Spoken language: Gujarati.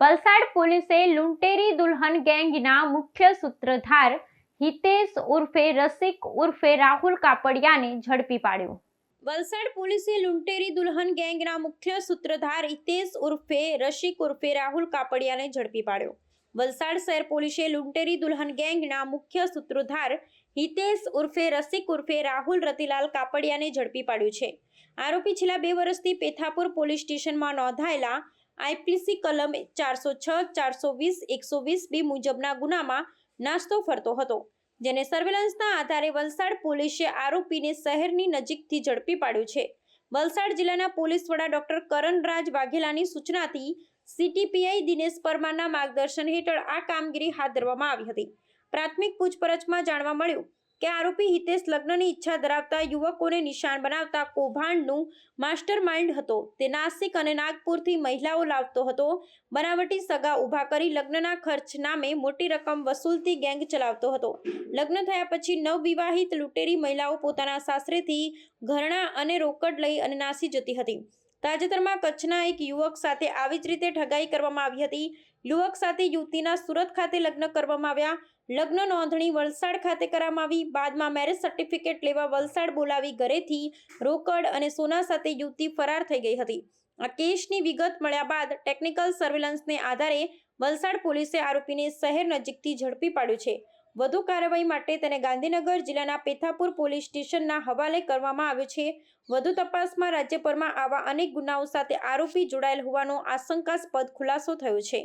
વલસાડ પોલીસે લુંટેરી દુલ્હન ગેંગના મુખ્ય સૂત્રધાર હિતેશ ઉર્ફે, રસિક ઉર્ફે રાહુલ કાપડિયાને ઝડપી પાડ્યો. વલસાડ પોલીસે લુંટેરી દુલ્હન ગેંગના મુખ્ય સૂત્રધાર હિતેશ ઉર્ફે, રસિક ઉર્ફે, રાહુલ કાપડિયાને ઝડપી પાડ્યો. વલસાડ શહેર પોલીસે લુંટેરી દુલ્હન ગેંગના મુખ્ય સૂત્રધાર હિતેશ ઉર્ફે, રસિક ઉર્ફે, રાહુલ રતિલાલ કાપડિયાને ઝડપી પાડ્યું છે. આરોપી છેલ્લા બે વર્ષથી પેથાપુર પોલીસ સ્ટેશનમાં નોંધાયેલા આઈપીસી કલમ ચારસો છ, ચારસો વીસ, એકસો વીસ બી મુજબના ગુનામાં નાસ્તો ફરતો હતો, જેને સર્વેલન્સના આધારે વલસાડ પોલીસે આરોપીને શહેરની નજીકથી ઝડપી પાડ્યો છે. વલસાડ જિલ્લાના પોલીસ વડા ડોક્ટર કરણરાજ વાઘેલાની સૂચનાથી સીટીપીઆઈ દિનેશ પરમારના માર્ગદર્શન હેઠળ આ કામગીરી હાથ ધરવામાં આવી હતી. પ્રાથમિક પૂછપરછમાં જાણવા મળ્યું કે આરોપી હિતેશ લગ્નની ઈચ્છા ધરાવતા યુવકોને નિશાન બનાવતા કૌભાંડનું માસ્ટર માઇન્ડ હતો. તે નાસિક અને નાગપુરથી મહિલાઓ લાવતો હતો. બનાવટી સગા ઊભા કરી લગ્નના ખર્ચ નામે મોટી રકમ વસૂલતી ગેંગ ચલાવતો હતો. લગ્ન થયા પછી નવવિવાહિત લૂંટેરી મહિલાઓ પોતાના સાસરેથી ઘરણા અને રોકડ લઈ અને નાસી જતી હતી. તાજેતરમાં કચ્છના એક યુવક સાથે આવી જ રીતે ઠગાઈ કરવામાં આવી હતી. યુવક સાથે યુવતીના સુરત ખાતે લગ્ન કરવામાં આવ્યા. લગ્ન નોંધણી વલસાડ ખાતે કરવામાં આવી. બાદમાં મેરેજ સર્ટિફિકેટ લેવા વલસાડ બોલાવી ઘરેથી રોકડ અને સોના સાથે યુવતી ફરાર થઈ ગઈ હતી. આ કેસની વિગત મળ્યા બાદ ટેકનિકલ સર્વેલન્સને આધારે વલસાડ પોલીસે આરોપીને શહેર નજીકથી ઝડપી પાડ્યો છે. વધુ કાર્યવાહી માટે તેને ગાંધીનગર જિલ્લાના પેથાપુર પોલીસ સ્ટેશનના હવાલે કરવામાં આવ્યો છે. વધુ તપાસમાં રાજ્યભરમાં આવા અનેક ગુનાઓ સાથે આરોપી જોડાયેલ હોવાનો આશંકાસ્પદ ખુલાસો થયો છે.